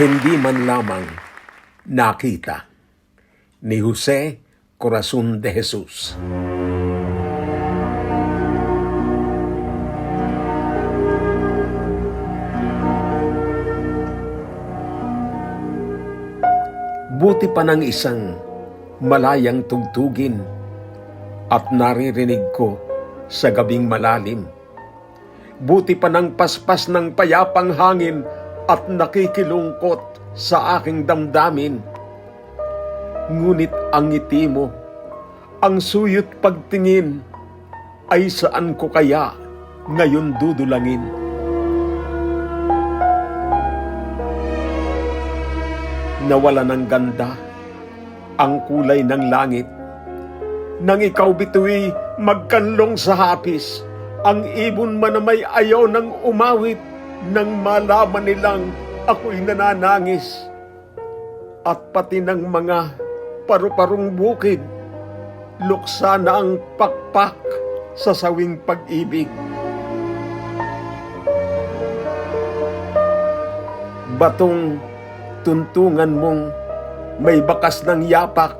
Hindi man lamang nakita ni Jose Corazon de Jesus. Buti pa ng isang malayang tugtugin at naririnig ko sa gabing malalim. Buti pa ng paspas ng payapang hangin at nakikilungkot sa aking damdamin. Ngunit ang ngiti mo, ang suyot pagtingin, ay saan ko kaya ngayon dudulangin? Nawala ng ganda ang kulay ng langit. Nang ikaw bituy magkanlong sa hapis, ang ibon man na may ayaw ng umawit nang malaman nilang ako'y nananangis. At pati ng mga paru-parong bukid, luksa na ang pakpak sa sawing pag-ibig. Batong tuntungan mong may bakas ng yapak,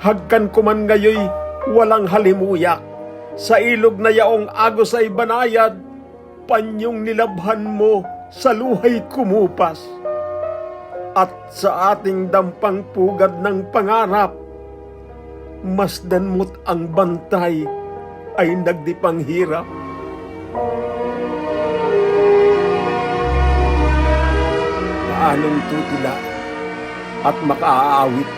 hagkan ko man ngayoy walang halimuyak, sa ilog na yaong agos ay banayad, panyong nilabhan mo sa luhay kumupas. At sa ating dampang pugad ng pangarap, masdan mo't ang bantay ay nagdipang hirap. Paanong tutula at makaaawit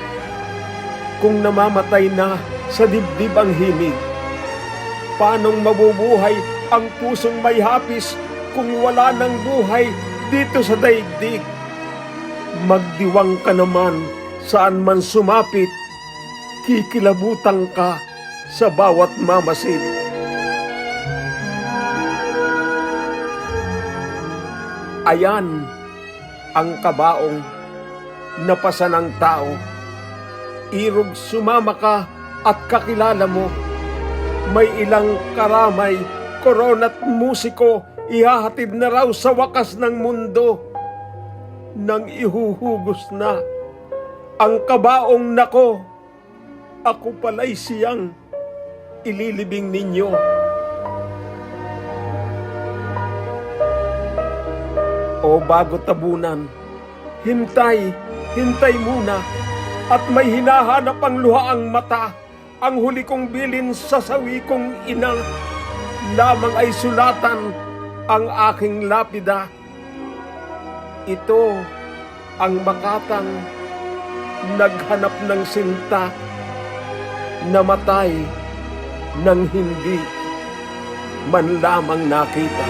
kung namamatay na sa dibdib ang himig? Paanong mabubuhay ang pusong may hapis kung wala ng buhay dito sa daigdig? Magdiwang ka naman saan man sumapit, kikilabutang ka sa bawat mamasid. Ayan ang kabaong napasa ng tao. Irog sumama ka at kakilala mo. May ilang karamay, korona't musiko, ihahatid na raw sa wakas ng mundo. Nang ihuhugos na ang kabaong nako, ako pala'y siyang ililibing ninyo. O bago tabunan, hintay, hintay muna, at may hinahanap ang luha ang mata, ang huli kong bilin sa sawi kong ina, lamang ay sulatan ang aking lapida. Ito ang makatang naghanap ng sinta, namatay nang hindi man lamang nakita.